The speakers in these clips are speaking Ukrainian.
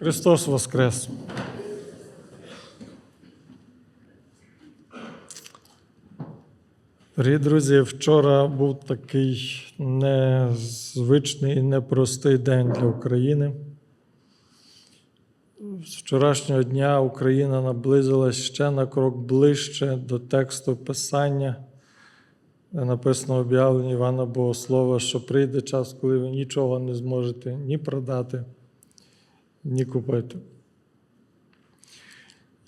Христос Воскрес! Дорогі друзі, вчора був такий незвичний і непростий день для України. З вчорашнього дня Україна наблизилась ще на крок ближче до тексту Писання, де написано об'явлення Івана Богослова, що прийде час, коли ви нічого не зможете ні продати, ні купити.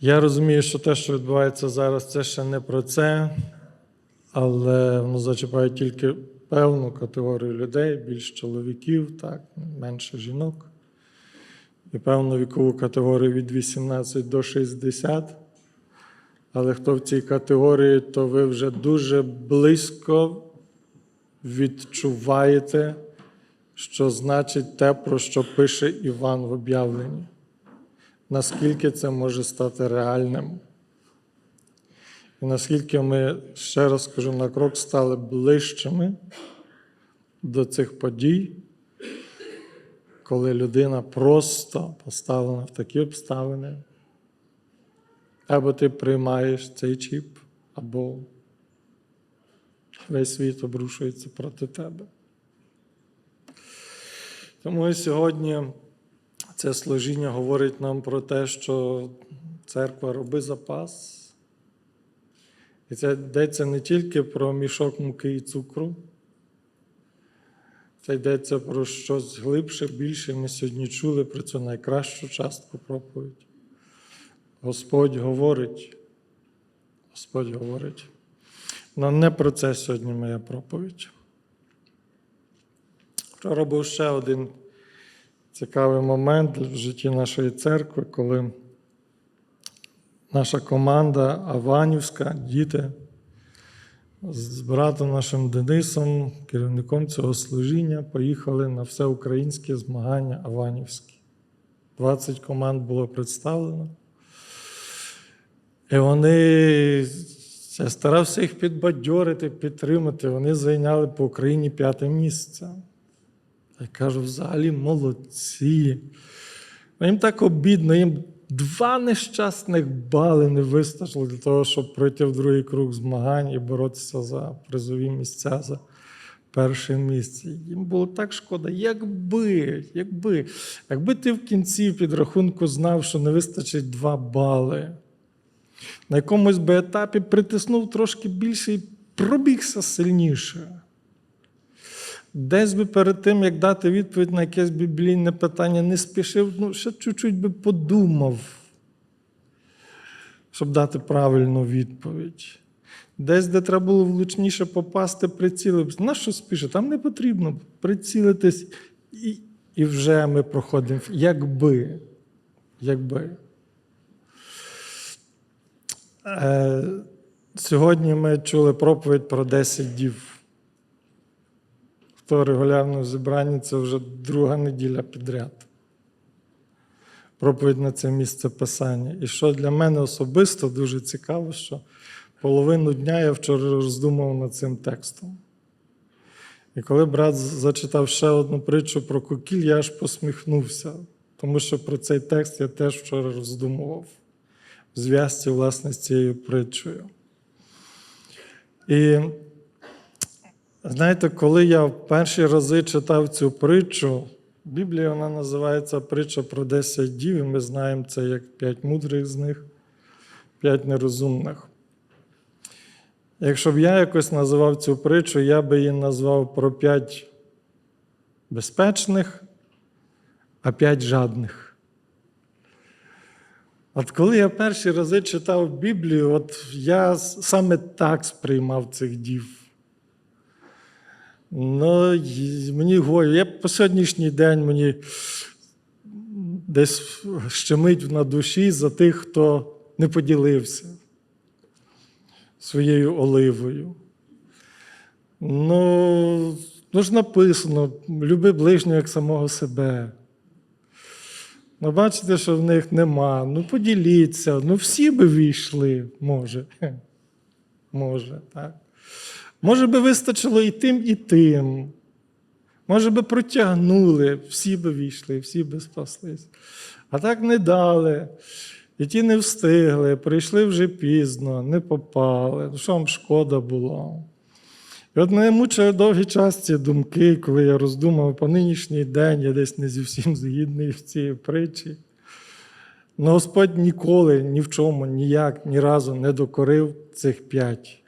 Я розумію, що те, що відбувається зараз, це ще не про це, але воно зачіпає тільки певну категорію людей, більш чоловіків, так, менше жінок, і певну вікову категорію від 18 до 60. Але хто в цій категорії, то ви вже дуже близько відчуваєте, що значить те, про що пише Іван в об'явленні. Наскільки це може стати реальним? І наскільки ми, ще раз скажу, на крок стали ближчими до цих подій, коли людина просто поставлена в такі обставини, або ти приймаєш цей чіп, або весь світ обрушується проти тебе. Тому і сьогодні це служіння говорить нам про те, що церква роби запас. І це йдеться не тільки про мішок муки і цукру, це йдеться про щось глибше, більше. Ми сьогодні чули про цю найкращу частку проповіді. Господь говорить, Господь говорить. Але не про це сьогодні моя проповідь. Вчора був ще один цікавий момент в житті нашої церкви, коли наша команда Аванівська, діти з братом нашим Денисом, керівником цього служіння, поїхали на всеукраїнське змагання Аванівські. 20 команд було представлено. І вони, я старався їх підбадьорити, підтримати. Вони зайняли по Україні п'яте місце. Я кажу, взагалі молодці. Ну, Їм так обідно, їм два нещасних бали не вистачило для того, щоб пройти в другий круг змагань і боротися за призові місця за перше місце. Їм було так шкода, якби, якби, якби ти в кінці підрахунку знав, що не вистачить два бали. На якомусь би етапі притиснув трошки більше і пробігся сильніше. Десь би перед тим, як дати відповідь на якесь біблійне питання, не спішив, ну, ще чуть-чуть би подумав, щоб дати правильну відповідь. Десь, де треба було влучніше попасти, прицілився. На що спішити? Там не потрібно прицілитись, і, і вже ми проходимо. Якби. Якби. Е, Сьогодні ми чули проповідь про 10 дів. Хто регулярно в зібранні, це вже друга неділя підряд. Проповідь на це місце писання. І що для мене особисто дуже цікаво, що половину дня я вчора роздумав над цим текстом. І коли брат зачитав ще одну притчу про кукіль, я аж посміхнувся, тому що про цей текст я теж вчора роздумував в зв'язці, власне, з цією притчею. І знаєте, коли я в перші рази читав цю притчу, Біблія вона називається притча про 10 дів, і ми знаємо це як п'ять мудрих з них, п'ять нерозумних. Якщо б я якось називав цю притчу, я би її назвав про п'ять безпечних, а п'ять жадних. От коли я перші рази читав Біблію, от я саме так сприймав цих дів. Ну, мені говорять, я по сьогоднішній день мені десь щемить на душі за тих, хто не поділився своєю оливою. Ну, ну ж написано, люби ближнього як самого себе. Ну, бачите, що в них нема. Ну, поділіться. Ну, всі би війшли, може. Може, так. Може би вистачило і тим, і тим. Може би протягнули, всі би війшли, всі би спаслись. А так не дали. І ті не встигли, прийшли вже пізно, не попали. Ну, що вам шкода було? І от мене мучили довгий час ці думки, коли я роздумав по нинішній день, я десь не зі всім згідний в цій притчі. Но Господь ніколи ні в чому, ніяк, ні разу не докорив цих п'ять.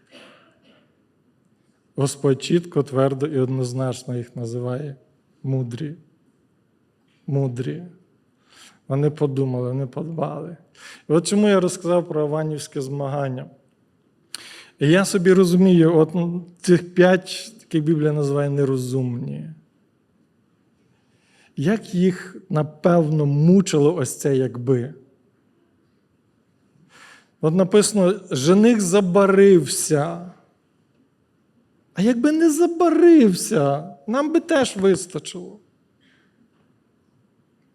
Господь чітко, твердо і однозначно їх називає мудрі. Мудрі. Вони подумали, вони подбали. І от чому я розказав про Аванівське змагання. І я собі розумію, от ну, цих п'ять, таких Біблія називає нерозумні. Як їх, напевно, мучило ось це якби. От написано, жених забарився. А якби не забарився, нам би теж вистачило.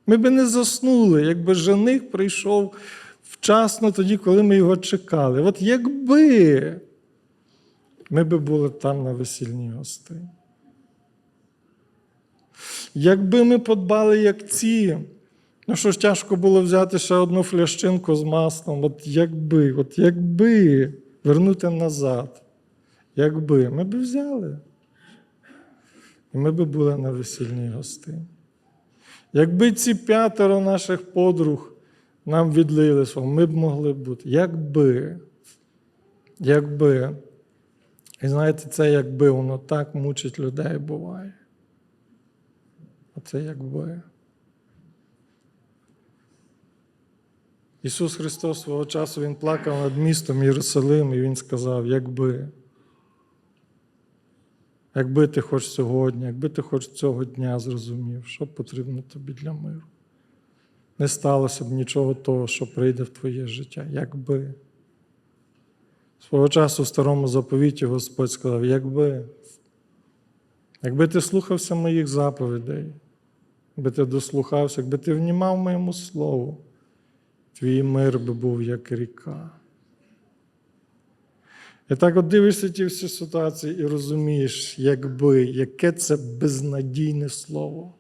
Ми би не заснули, якби жених прийшов вчасно тоді, коли ми його чекали. От якби ми би були там на весільній гости. Якби ми подбали, як ці, ну що ж тяжко було взяти ще одну флящинку з маслом, от якби, от якби вернути назад, якби ми б взяли. І ми б були на весільній гостині. Якби ці п'ятеро наших подруг нам відлили ми б могли бути. Якби. Якби. І знаєте, це якби воно так мучить людей буває. А це якби. Ісус Христос свого часу Він плакав над містом Єрусалим, і Він сказав, якби. Якби ти хоч сьогодні, якби ти хоч цього дня зрозумів, що потрібно тобі для миру. Не сталося б нічого того, що прийде в твоє життя. Якби. Свого часу в старому заповіті Господь сказав, якби. Якби ти слухався моїх заповідей, якби ти дослухався, якби ти внімав моєму слову, твій мир би був як ріка. І так от дивишся ті всі ситуації і розумієш, якби, яке це безнадійне слово.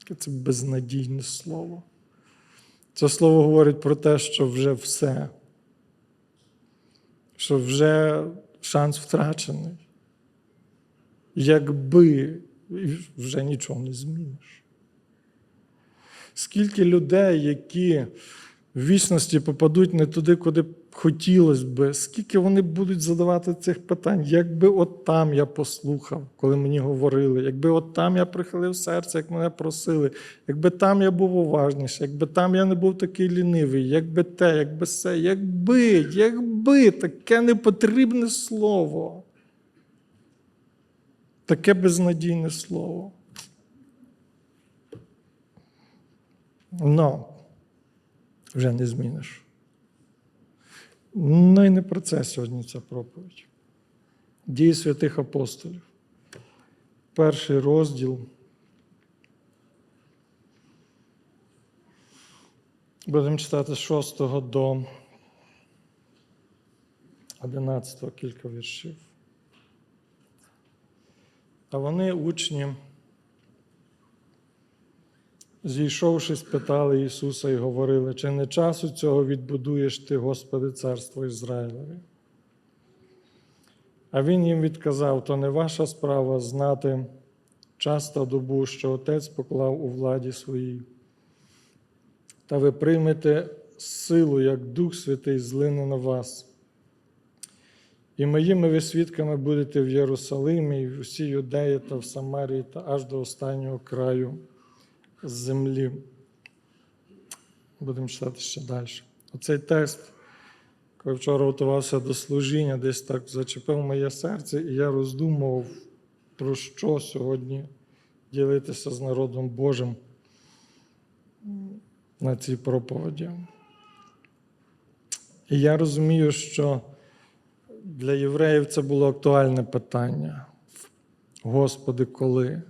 Яке це безнадійне слово. Це слово говорить про те, що вже все, що вже шанс втрачений. Якби вже нічого не зміниш. Скільки людей, які в вічності попадуть не туди, куди хотілося би, скільки вони будуть задавати цих питань, якби от там я послухав, коли мені говорили, якби от там я прихилив серце, як мене просили, якби там я був уважніший, якби там я не був такий лінивий, якби те, якби все, якби, якби таке непотрібне слово. Таке безнадійне слово. Но вже не зміниш. Ну і не про це сьогодні ця проповідь. Дії святих апостолів. Перший розділ. Будемо читати з 6 до 11 кілька віршів. А вони, учні, зійшовши, спитали Ісуса і говорили, чи не часу цього відбудуєш ти, Господи, Царство Ізраїлеві? А Він їм відказав: то не ваша справа знати час та добу, що Отець поклав у владі своїй. Та ви приймете силу, як Дух Святий злине на вас. І моїми ви свідками будете в Єрусалимі, і в усій Юдеї та в Самарії, та аж до останнього краю землі. Будемо читати ще далі. Оцей текст, коли вчора готувався до служіння, десь так зачепив моє серце, і я роздумував, про що сьогодні ділитися з народом Божим на цій проповіді. І я розумію, що для євреїв це було актуальне питання. Господи, коли?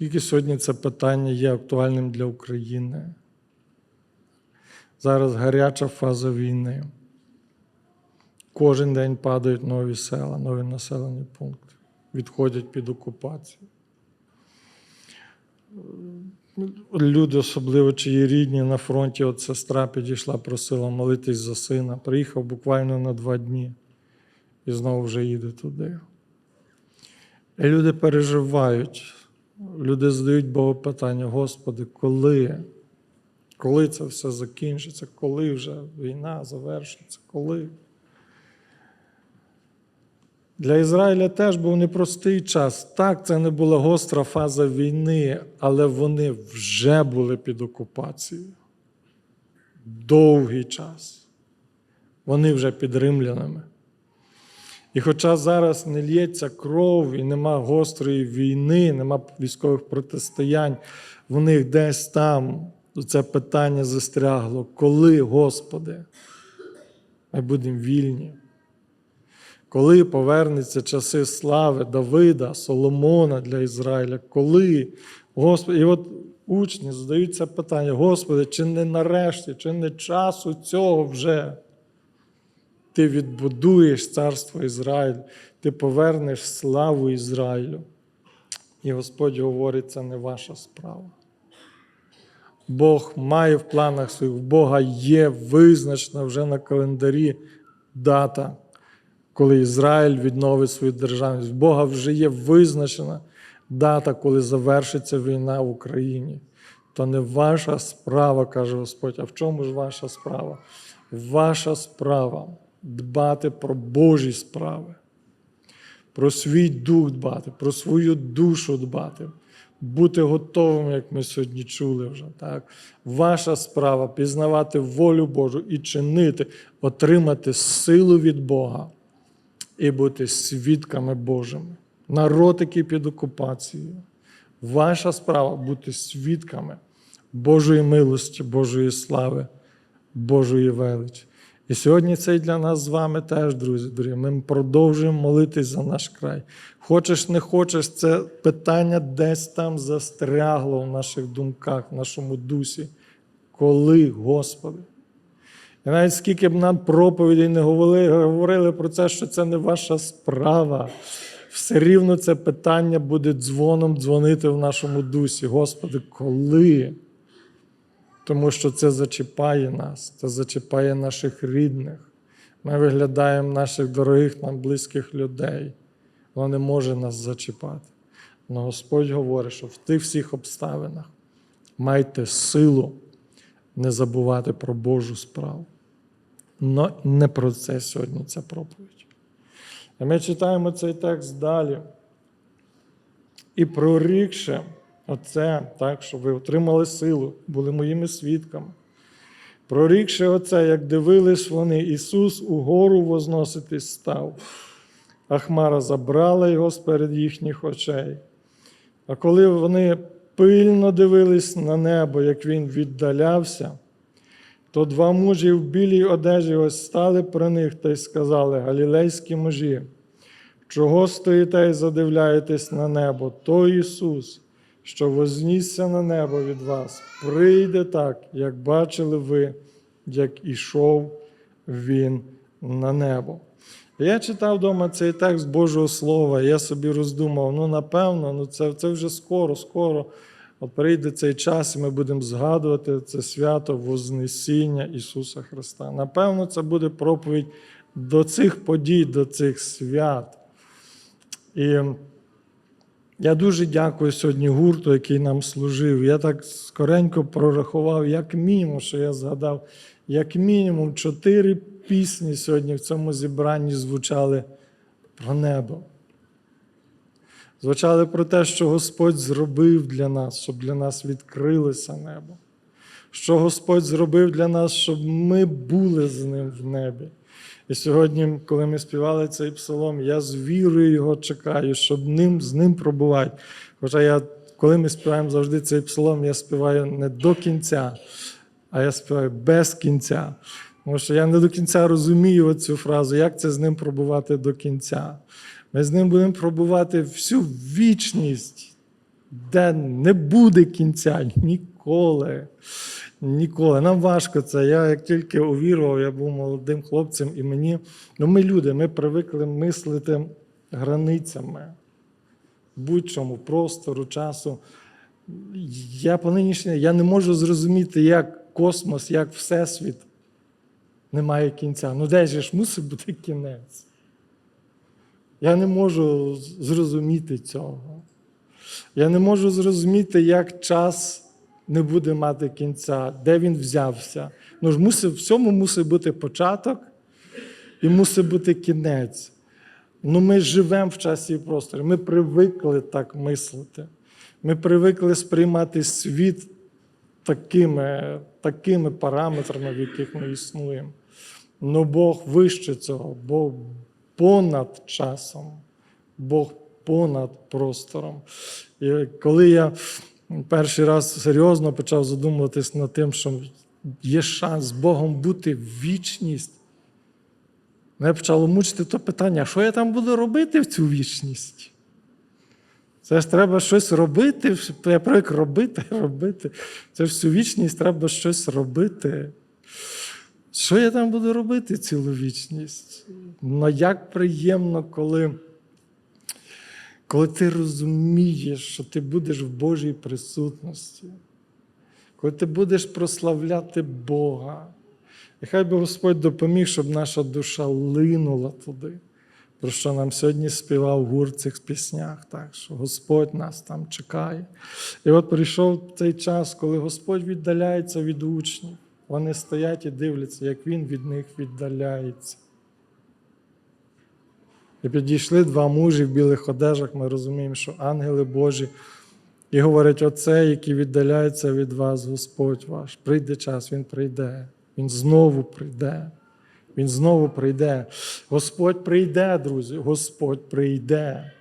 Скільки сьогодні це питання є актуальним для України? Зараз гаряча фаза війни. Кожен день падають нові села, нові населені пункти, відходять під окупацію. люди, особливо чиї рідні на фронті, от сестра підійшла, просила молитись за сина. Приїхав буквально на два дні і знову вже їде туди. І люди переживають, люди задають Богу питання, Господи, коли? Коли це все закінчиться, коли вже війна завершиться, коли? Для Ізраїля теж був непростий час. Так, це не була гостра фаза війни, але вони вже були під окупацією. Довгий час. Вони вже під римлянами. І хоча зараз не лється кров і нема гострої війни, нема військових протистоянь, в них десь там це питання застрягло. Коли, Господи, ми будемо вільні? Коли повернуться часи слави Давида, Соломона для Ізраїля? Коли? Господи, і от учні задаються питання: Господи, чи не нарешті, чи не часу цього вже? Ти відбудуєш царство Ізраїль, ти повернеш славу Ізраїлю. І Господь говорить, це не ваша справа. Бог має в планах своїх, в Бога є визначена вже на календарі дата, коли Ізраїль відновить свою державність. В Бога вже є визначена дата, коли завершиться війна в Україні. То не ваша справа, каже Господь. А в чому ж ваша справа? Ваша справа дбати про Божі справи, про свій дух дбати, про свою душу дбати, бути готовим, як ми сьогодні чули вже. Так? Ваша справа пізнавати волю Божу і чинити, отримати силу від Бога і бути свідками Божими. Народ, який під окупацією. Ваша справа бути свідками Божої милості, Божої слави, Божої величі. І сьогодні це і для нас з вами теж, друзі. Ми продовжуємо молитись за наш край. Хочеш, не хочеш, це питання десь там застрягло в наших думках, в нашому дусі. Коли, Господи? І навіть скільки б нам проповідей не говорили, говорили про це, що це не ваша справа. Все рівно це питання буде дзвоном дзвонити в нашому дусі. Господи, коли? Тому що це зачіпає нас, це зачіпає наших рідних. Ми виглядаємо наших дорогих нам близьких людей. Воно не може нас зачіпати. Але Господь говорить, що в тих всіх обставинах майте силу не забувати про Божу справу. Но не про це сьогодні ця проповідь. І ми читаємо цей текст далі. І прорікши оце, так, щоб ви отримали силу, були моїми свідками. Прорікши оце, як дивились вони, Ісус угору возноситись став, а Хмара забрала його сперед їхніх очей. А коли вони пильно дивились на небо, як він віддалявся, то два мужі в білій одежі ось стали при них та й сказали: Галілейські мужі, чого стоїте і задивляєтесь на небо? То Ісус, що вознісся на небо від вас, прийде так, як бачили ви, як ішов Він на небо. Я читав вдома цей текст Божого Слова, я собі роздумав, ну, напевно, ну це, це вже скоро, скоро. От прийде цей час, і ми будемо згадувати це свято Вознесіння Ісуса Христа. Напевно, це буде проповідь до цих подій, до цих свят. І я дуже дякую сьогодні гурту, який нам служив. Я так скоренько прорахував, як мінімум, що я згадав, як мінімум чотири пісні сьогодні в цьому зібранні звучали про небо. Звучали про те, що Господь зробив для нас, щоб для нас відкрилося небо. Що Господь зробив для нас, щоб ми були з ним в небі. І сьогодні, коли ми співали цей псалом, я з вірою його чекаю, щоб ним, з ним пробувати. Хоча я, коли ми співаємо завжди цей псалом, я співаю не до кінця, а я співаю без кінця. Тому що я не до кінця розумію цю фразу, як це з ним пробувати до кінця. Ми з ним будемо пробувати всю вічність, де не буде кінця ніколи. Ніколи. Нам важко це. Я як тільки увірував, я був молодим хлопцем, і мені, ну ми люди, ми привикли мислити границями будь-чому, простору, часу. Я по нинішній, я не можу зрозуміти, як космос, як Всесвіт не має кінця. Ну, де ж мусить бути кінець? Я не можу зрозуміти цього. Я не можу зрозуміти, як час не буде мати кінця, де він взявся. Ну ж мусить, всьому мусить бути початок і мусить бути кінець. Ну, ми живемо в часі і просторі. Ми привикли так мислити. Ми привикли сприймати світ такими, такими параметрами, в яких ми існуємо. Ну Бог вище цього, Бог понад часом, Бог понад простором. І коли я перший раз серйозно почав задумуватись над тим, що є шанс з Богом бути в вічність, мене почало мучити то питання, що я там буду робити в цю вічність? Це ж треба щось робити, я привик робити, робити. Це ж всю вічність треба щось робити. Що я там буду робити цілу вічність? Ну як приємно, коли, коли ти розумієш, що ти будеш в Божій присутності, коли ти будеш прославляти Бога. І хай би Господь допоміг, щоб наша душа линула туди, про що нам сьогодні співав гурт цих піснях, так, що Господь нас там чекає. І от прийшов цей час, коли Господь віддаляється від учнів. Вони стоять і дивляться, як Він від них віддаляється. І підійшли два мужі в білих одежах, ми розуміємо, що ангели Божі, і говорять, оце, який віддаляється від вас, Господь ваш. Прийде час, Він прийде. Він знову прийде. Він знову прийде. Господь прийде, друзі, Господь прийде.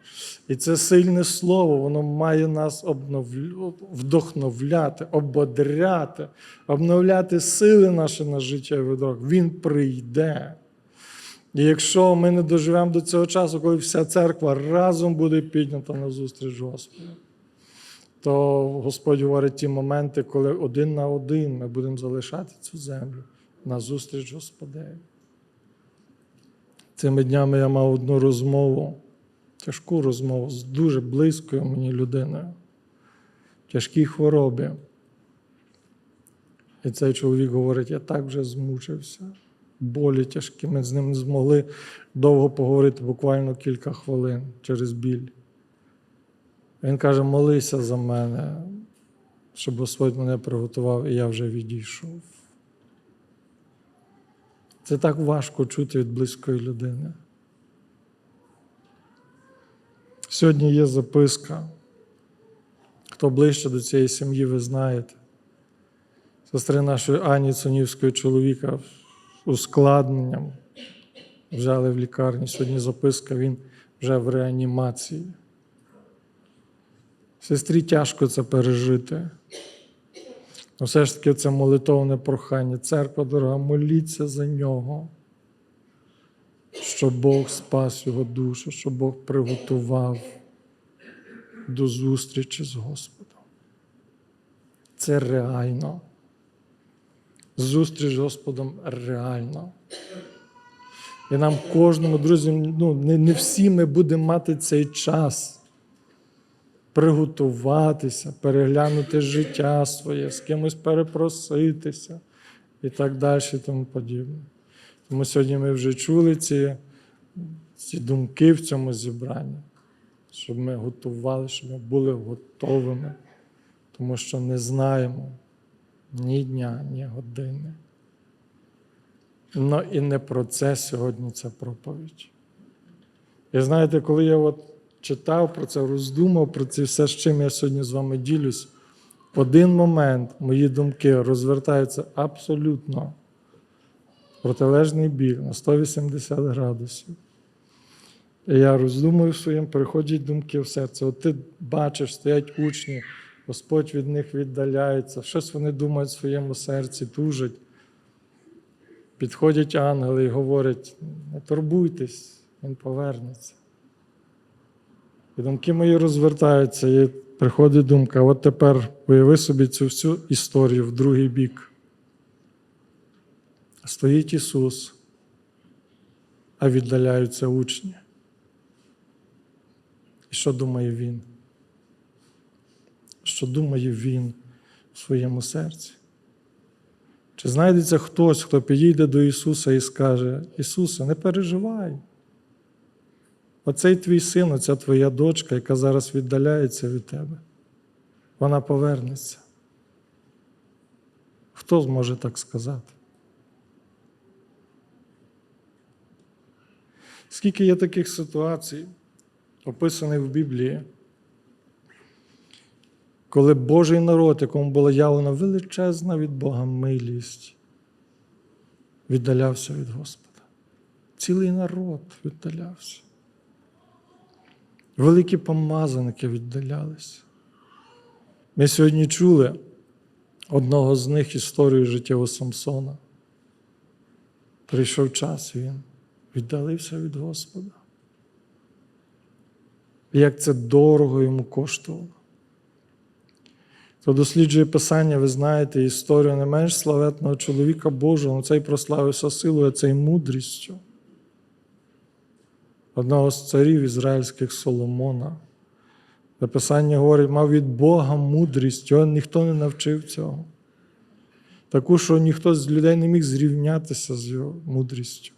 І це сильне слово, воно має нас обновлю... вдохновляти, ободряти, обновляти сили наші на життя і видрок. Він прийде. І якщо ми не доживемо до цього часу, коли вся церква разом буде піднята на зустріч Господу, то Господь говорить ті моменти, коли один на один ми будемо залишати цю землю на зустріч Господеві. Цими днями я мав одну розмову, тяжку розмову з дуже близькою мені людиною, в тяжкій хворобі. І цей чоловік говорить: я так вже змучився, болі тяжкі. Ми з ним не змогли довго поговорити, буквально кілька хвилин через біль. Він каже: молися за мене, щоб Господь мене приготував, і я вже відійшов. Це так важко чути від близької людини. Сьогодні є записка. Хто ближче до цієї сім'ї, ви знаєте. Сестри нашої Ані Цунівської чоловіка ускладненням взяли в лікарні. Сьогодні записка, він вже в реанімації. Сестрі тяжко це пережити. Ну, все ж таки, це молитовне прохання. Церква, дорога, моліться за нього, щоб Бог спас його душу, щоб Бог приготував до зустрічі з Господом. Це реально. Зустріч з Господом реально. І нам кожному, друзі, ну, не, не всі ми будемо мати цей час приготуватися, переглянути життя своє, з кимось перепроситися і так далі, і тому подібне. Тому сьогодні ми вже чули ці, ці думки в цьому зібранні, щоб ми готували, щоб ми були готовими, тому що не знаємо ні дня, ні години. Ну і не про це сьогодні ця проповідь. І знаєте, коли я от читав про це, роздумав про це все, з чим я сьогодні з вами ділюсь, в один момент мої думки розвертаються абсолютно протилежний бік на 180 градусів. І я роздумую своїм, приходять думки в серце. От ти бачиш, стоять учні, Господь від них віддаляється, щось вони думають в своєму серці, тужать. Підходять ангели і говорять: не турбуйтесь, він повернеться. І думки мої розвертаються, і приходить думка: от тепер уяви собі цю всю історію в другий бік. Стоїть Ісус, а віддаляються учні. І що думає Він? Що думає Він в своєму серці? Чи знайдеться хтось, хто підійде до Ісуса і скаже: Ісусе, не переживай. Оцей твій син, оця твоя дочка, яка зараз віддаляється від тебе, вона повернеться. Хто зможе так сказати? Скільки є таких ситуацій, описаних в Біблії, коли Божий народ, якому була явлена величезна від Бога милість, віддалявся від Господа. Цілий народ віддалявся. Великі помазаники віддалялися. Ми сьогодні чули одного з них історію життєвого Самсона. Прийшов час він віддалився від Господа. І як це дорого йому коштувало. Хто досліджує Писання, ви знаєте історію не менш славетного чоловіка Божого, ну, цей прославився силою, цей мудрістю. Одного з царів ізраїльських Соломона. Писання говорить, мав від Бога мудрість, його ніхто не навчив цього. Таку, що ніхто з людей не міг зрівнятися з його мудрістю.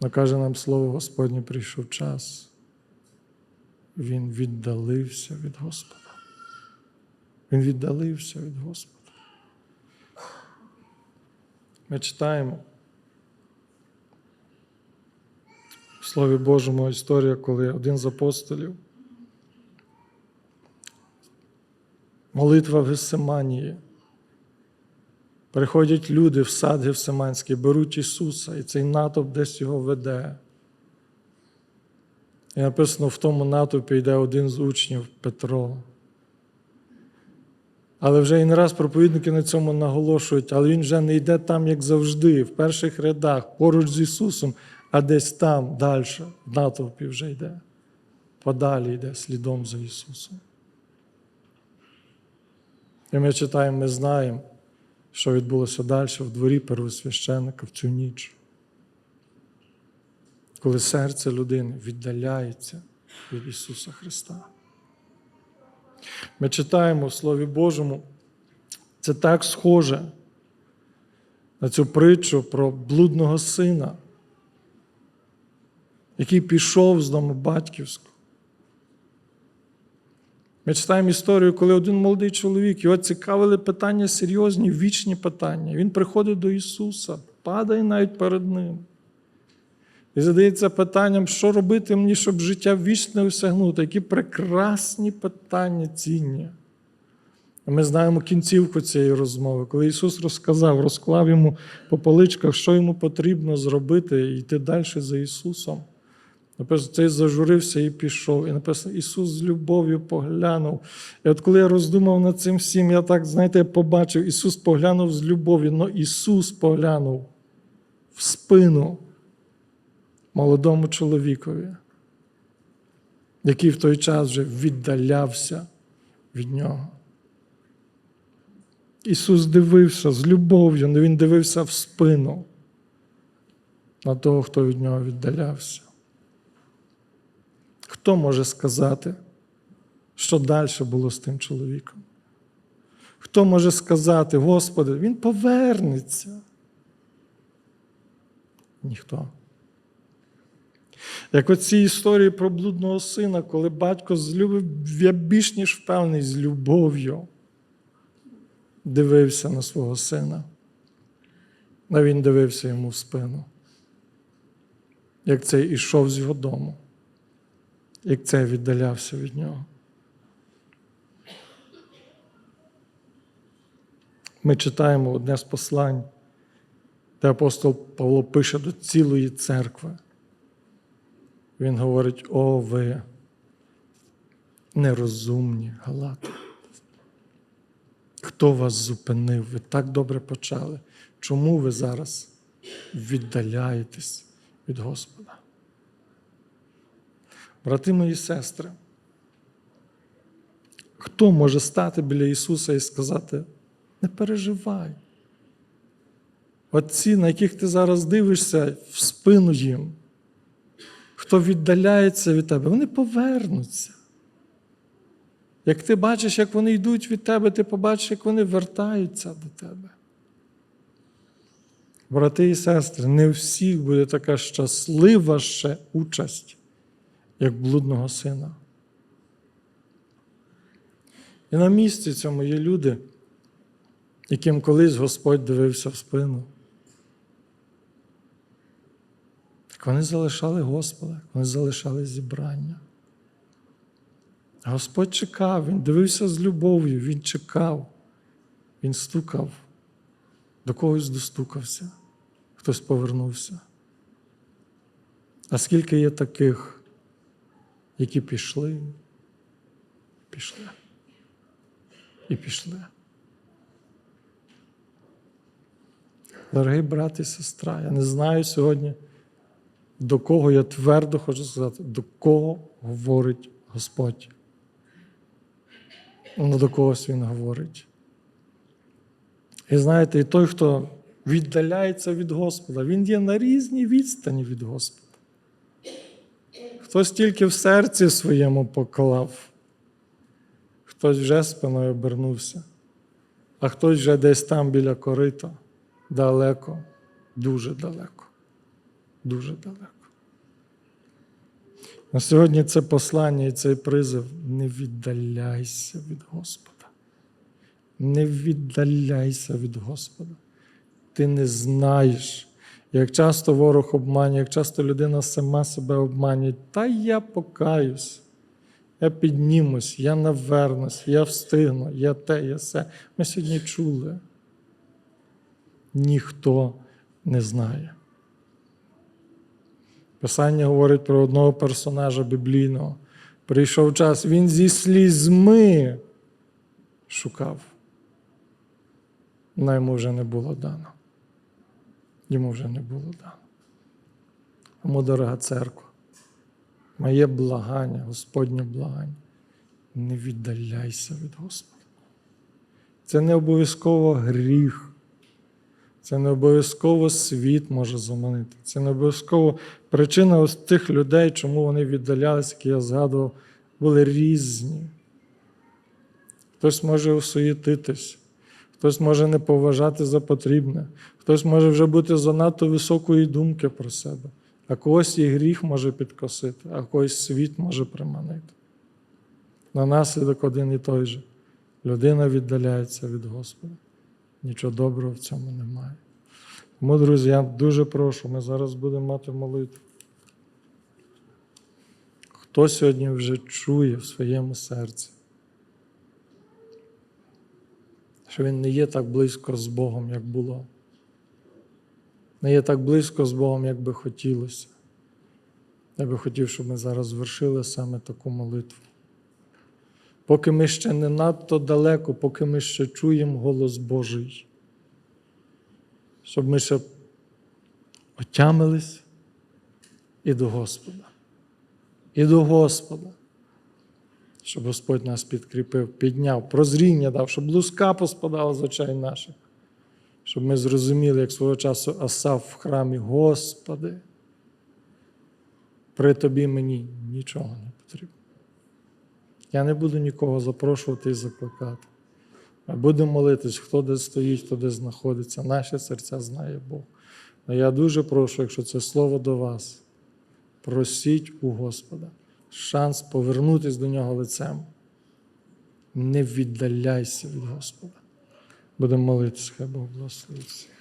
Но каже нам слово Господнє, прийшов час. Він віддалився від Господа. Він віддалився від Господа. Ми читаємо в Слові Божому історія, коли один з апостолів, молитва в Гесиманії. Приходять люди в сад Гевсиманський, беруть Ісуса, і цей натовп десь його веде. І написано, в тому натовпі йде один з учнів Петро. Але вже і не раз проповідники на цьому наголошують, але він вже не йде там, як завжди, в перших рядах, поруч з Ісусом, а десь там, далі, в натовпі вже йде. Подалі йде слідом за Ісусом. І ми читаємо, ми знаємо, що відбулося далі в дворі первосвященника в цю ніч. Коли серце людини віддаляється від Ісуса Христа. Ми читаємо в Слові Божому, це так схоже на цю притчу про блудного сина, який пішов з дому батьківського. Ми читаємо історію, коли один молодий чоловік, його цікавили питання серйозні, вічні питання. Він приходить до Ісуса, падає навіть перед Ним. І задається питанням, що робити мені, щоб життя вічне осягнути. Які прекрасні питання цінні. Ми знаємо кінцівку цієї розмови, коли Ісус розказав, розклав йому по поличках, що йому потрібно зробити, і йти далі за Ісусом. Написано, цей зажурився і пішов. І написано, Ісус з любов'ю поглянув. І от коли я роздумав над цим всім, я так, знаєте, побачив, Ісус поглянув з любов'ю, але Ісус поглянув в спину молодому чоловікові, який в той час вже віддалявся від нього. Ісус дивився з любов'ю, але Він дивився в спину на того, хто від нього віддалявся. Хто може сказати, що далі було з тим чоловіком? Хто може сказати, Господи, він повернеться? Ніхто. Як оці історії про блудного сина, коли батько злюбив, я більш ніж впевнений, з любов'ю дивився на свого сина, а він дивився йому в спину, як цей ішов з його дому як цей віддалявся від нього. Ми читаємо одне з послань, де апостол Павло пише до цілої церкви. Він говорить: о, ви нерозумні галати. Хто вас зупинив? Ви так добре почали. Чому ви зараз віддаляєтесь від Господа? Брати мої сестри, хто може стати біля Ісуса і сказати, не переживай. Отці, на яких ти зараз дивишся в спину їм, хто віддаляється від тебе, вони повернуться. Як ти бачиш, як вони йдуть від тебе, ти побачиш, як вони вертаються до тебе. Брати і сестри, не у всіх буде така щаслива ще участь, як блудного сина. І на місці цьому є люди, яким колись Господь дивився в спину. Так вони залишали Господа, вони залишали зібрання. Господь чекав, Він дивився з любов'ю, Він чекав, Він стукав, до когось достукався, хтось повернувся. А скільки є таких, які пішли, пішли і пішли. Дорогий брат і сестра, я не знаю сьогодні, до кого я твердо хочу сказати, до кого говорить Господь. Ну, до когось Він говорить. І знаєте, і той, хто віддаляється від Господа, він є на різній відстані від Господа. Хтось тільки в серці своєму поклав, хтось вже спиною обернувся, а хтось вже десь там біля корита, далеко, дуже далеко, дуже далеко. На сьогодні це послання і цей призив не віддаляйся від Господа. Не віддаляйся від Господа. Ти не знаєш, як часто ворог обманює, як часто людина сама себе обманює. Та я покаюсь, я піднімусь, я навернусь, я встигну, я те, я все. Ми сьогодні чули. Ніхто не знає. Писання говорить про одного персонажа біблійного. Прийшов час, він зі слізьми шукав. Но йому вже не було дано. Йому вже не було дано. Тому, дорога церква, моє благання, Господнє благання, не віддаляйся від Господа. Це не обов'язково гріх. Це не обов'язково світ може заманити. Це не обов'язково причина ось тих людей, чому вони віддалялися, які я згадував, були різні. Хтось може осуєтитись, хтось може не поважати за потрібне, хтось може вже бути занадто високої думки про себе, а когось і гріх може підкосити, а когось світ може приманити. На наслідок один і той же. Людина віддаляється від Господа. Нічого доброго в цьому немає. Тому, друзі, я дуже прошу, ми зараз будемо мати молитву. Хто сьогодні вже чує в своєму серці, що він не є так близько з Богом, як було. Не є так близько з Богом, як би хотілося. Я би хотів, щоб ми зараз звершили саме таку молитву. Поки ми ще не надто далеко, поки ми ще чуємо голос Божий, щоб ми ще отямились і до Господа. І до Господа, щоб Господь нас підкріпив, підняв, прозріння дав, щоб луска поспадала з очей наших, щоб ми зрозуміли, як свого часу Асав в храмі, Господи, при Тобі мені нічого не потрібно. Я не буду нікого запрошувати і закликати. Ми будемо молитись, хто де стоїть, хто де знаходиться. Наші серця знає Бог. Но я дуже прошу, якщо це слово до вас, просіть у Господа шанс повернутися до нього лицем. Не віддаляйся від Господа. Будемо молитися, хай Бог благословить всіх.